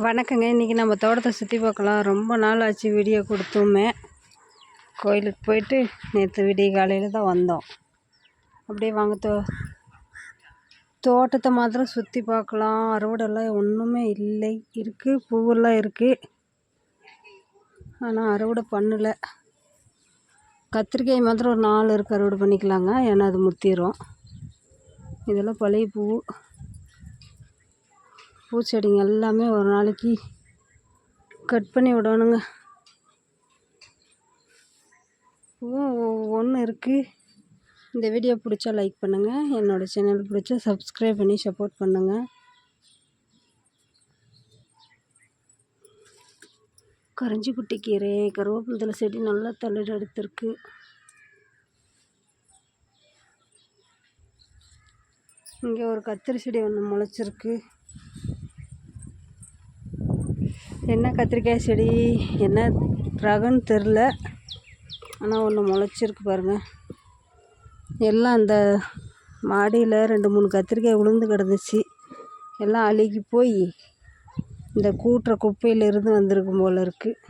வணக்கங்க. இன்றைக்கி நம்ம தோட்டத்தை சுற்றி பார்க்கலாம். ரொம்ப நாள் ஆச்சு வீடியோ கொடுத்துமே. கோயிலுக்கு போயிட்டு நேற்று விடிய காலையில் தான் வந்தோம். அப்படியே வாங்க தோ தோட்டத்தை மாத்திரம் சுற்றி பார்க்கலாம். அறுவடைலாம் ஒன்றுமே இல்லை. இருக்குது பூவெல்லாம் இருக்குது ஆனால் அறுவடை பண்ணலை. கத்திரிக்காய் மாத்திரம் ஒரு நாலு இருக்குது அறுவடை பண்ணிக்கலாங்க. ஏன்னா அது முத்திரும். இதெல்லாம் பழைய பூ. பூச்செடிங்க எல்லாமே ஒரு நாளைக்கு கட் பண்ணி விடணுங்க. பூவும் ஒன்று இருக்குது இந்த வீடியோ பிடிச்சா லைக் பண்ணுங்கள் என்னோடய சேனல் பிடிச்சா சப்ஸ்கிரைப் பண்ணி சப்போர்ட் பண்ணுங்கள் கரைஞ்சிக்குட்டி கீரை கருவேப்பந்தலை செடி நல்லா தளிர் எடுத்திருக்கு. இங்கே ஒரு கத்திரி செடி ஒன்று முளைச்சிருக்கு. என்ன கத்திரிக்காய் செடி என்ன ரகன்னு தெரில. ஆனால் ஒன்று முளைச்சிருக்கு பாருங்கள் எல்லாம் அந்த மாடியில் ரெண்டு மூணு கத்திரிக்காய் விழுந்து கிடந்துச்சு. எல்லாம் அழுகி போய் இந்த கூட்டுற குப்பையிலேருந்து வந்திருக்கும் போல் இருக்குது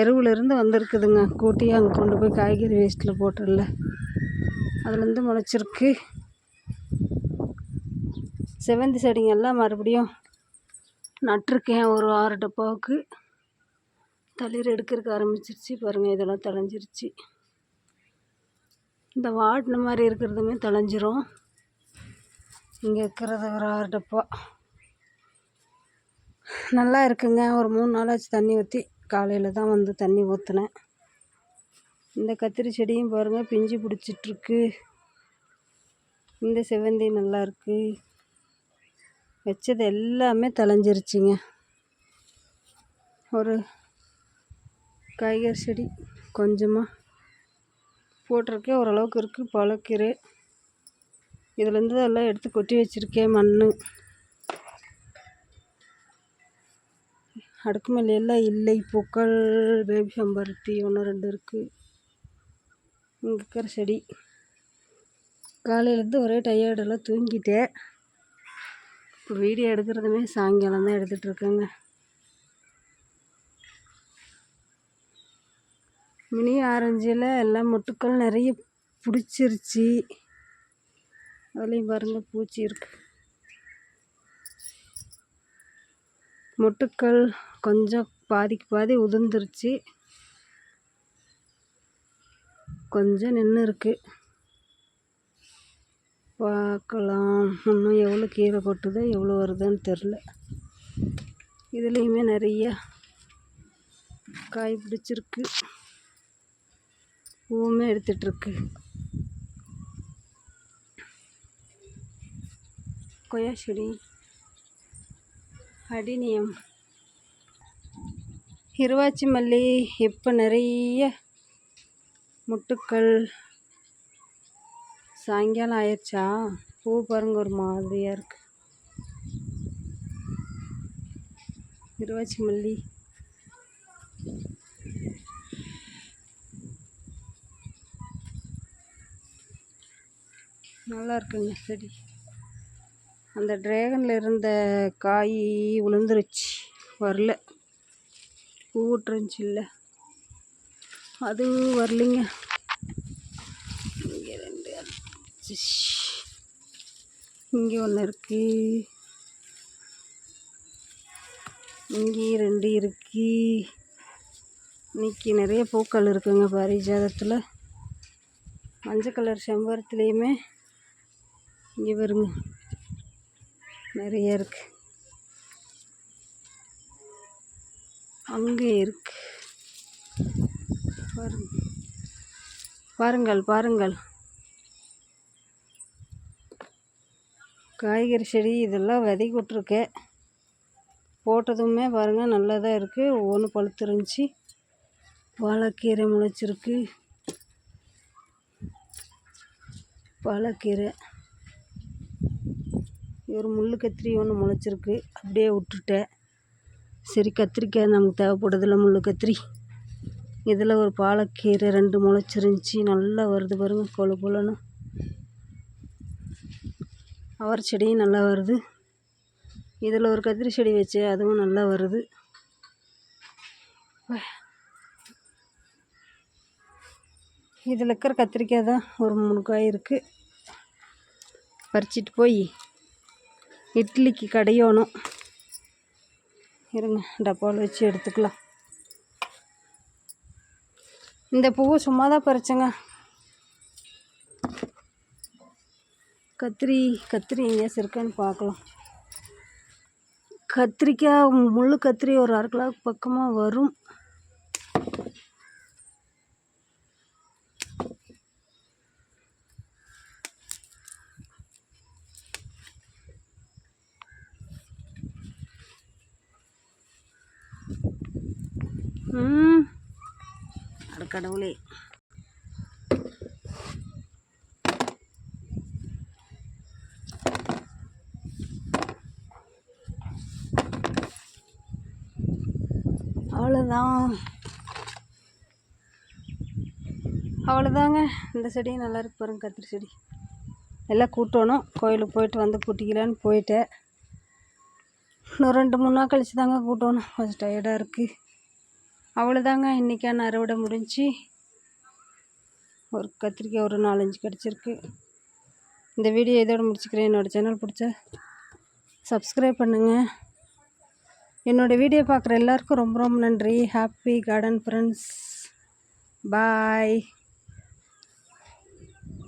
எருவுலேருந்து வந்திருக்குதுங்க. கூட்டி அங்கே கொண்டு போய் காய்கறி வேஸ்ட்டில் போட்டுடல அதுலேருந்து முளைச்சிருக்கு. செவந்தி செடிங்கெல்லாம் மறுபடியும் நட்டிருக்கேன் ஒரு ஆறு டப்பாவுக்கு. தளிர் எடுக்கிறதுக்கு ஆரம்பிச்சிருச்சு. பாருங்கள் இதெல்லாம் தழைஞ்சிருச்சு இந்த வாடின மாதிரி இருக்கிறதுமே தழைஞ்சிரும் இங்கே இருக்கிறது ஒரு ஆறு டப்பா. நல்லா இருக்குங்க. ஒரு மூணு நாளாச்சு தண்ணி ஊற்றி காலையில் தான் வந்து தண்ணி ஊற்றினேன் இந்த கத்திரி செடியும் பாருங்கள் பிஞ்சு பிடிச்சிட்ருக்கு. இந்த செவ்வந்தி நல்லா இருக்குது வச்சது எல்லாமே தழைஞ்சிருச்சிங்க ஒரு காய்கறி செடி கொஞ்சமாக போட்டிருக்கேன் ஓரளவுக்கு இருக்குது பழக்கீரை இதுலேருந்து எல்லாம் எடுத்து கொட்டி வச்சுருக்கேன் மண் அடுக்கு எல்லாம் இல்லை பூக்கள் பேபி சம்பருத்தி ஒன்று ரெண்டு இருக்குது இங்கே இருக்கிற செடி. காலையிலேருந்து ஒரே டயர்டெல்லாம் தூங்கிட்டேன். இப்போ வீடியோ எடுக்கிறதுமே சாயங்காலம் தான் எடுத்துகிட்ருக்கேங்க. மினி ஆரஞ்சில் எல்லாம் மொட்டுக்கள் நிறைய பிடிச்சிருச்சு. அதுலேயும் பாருங்கள் பூச்சி இருக்குது மொட்டுக்கள் கொஞ்சம் பாதிக்கு பாதி உதிர்ந்துருச்சு. கொஞ்சம் நின்று இருக்குது பார்க்கலாம். இன்னும் எவ்வளோ கீரை கொட்டுதோ எவ்வளோ வருதுன்னு தெரில இதுலேயுமே நிறைய காய் பிடிச்சிருக்கு. பூவுமே எடுத்துகிட்ருக்கு கொய்யா செடி அடினியம் இருவாச்சி மல்லி இப்போ நிறைய முட்டுக்கள் சாயங்காலம் ஆயிடுச்சா? பூ பாருங்க ஒரு மாதிரியாக இருக்குது இருவாச்சி மல்லி. நல்லா இருக்குங்க செடி. அந்த ட்ராகனில் இருந்த காய் விழுந்துருச்சு வரல. பூ விட்டுருந்துச்சு இல்லை அதுவும் வரலிங்க. இங்கே ஒன்று இருக்குது இங்கேயும் ரெண்டு இருக்கு. இன்னைக்கு நிறைய பூக்கள் இருக்குங்க பாரிஜாதத்தில். மஞ்சள் கலர் செம்பருத்துலேயுமே இங்கே வருங்க நிறைய இருக்குது அங்கே இருக்கு. பாருங்கள் பாருங்கள் பாருங்கள். காய்கறி செடி இதெல்லாம் விதைக்கி விட்ருக்கேன் போட்டதுமே பாருங்கள் நல்லா தான் இருக்குது ஒவ்வொன்று பழுத்துருந்துச்சி. வாழைக்கீரை முளைச்சிருக்கு. வாழைக்கீரை ஒரு முள் கத்திரி ஒன்று முளைச்சிருக்கு. அப்படியே விட்டுட்டேன். சரி கத்திரிக்காய் நமக்கு தேவைப்படுதில்ல முள் கத்திரி. இதில் ஒரு பாலக்கீரை ரெண்டு முளைச்சிருந்துச்சி. நல்லா வருது பாருங்கள் கொழு கொழுன்னு. அவரை செடியும் நல்லா வருது. இதில் ஒரு கத்திரி செடி வச்சேன் அதுவும் நல்லா வருது. இதில் இருக்கிற கத்திரிக்காய் தான் ஒரு மூணு காய் இருக்குது பறிச்சிட்டு போய் இட்லிக்கு கடையணும். இருங்க டப்பாவில் வச்சு எடுத்துக்கலாம். இந்த பூவை சும்மா தான் பறிச்சேங்க. கத்திரி கத்திரி எங்கேயாச்சும் இருக்கான்னு பார்க்கலாம். கத்திரிக்காய் முள் கத்திரி ஒரு அரை கிலோ பக்கமாக வரும். கடவுளே. அவ்வளோதான் அவ்வளோதாங்க இந்த செடியும் நல்லா இருக்கு பாருங்க கத்திரி செடி. எல்லாம் கூட்டணும். கோயிலுக்கு போயிட்டு வந்து கூட்டிக்கலான்னு போயிட்டேன். இன்னும் ரெண்டு மூணு நாள் கழிச்சு தாங்க கூட்டணும். கொஞ்சம் டயர்டாக இருக்குது அவ்வளோதாங்க இன்றைக்கான அறுவடை முடிஞ்சு ஒரு கத்திரிக்காய் ஒரு நாலஞ்சு கிடச்சிருக்கு. இந்த வீடியோ இதோட முடிச்சுக்கிறேன். என்னோடய சேனல் பிடிச்ச சப்ஸ்கிரைப் பண்ணுங்கள் என்னோடய வீடியோ பார்க்குற எல்லாருக்கும் ரொம்ப ரொம்ப நன்றி. Happy garden friends bye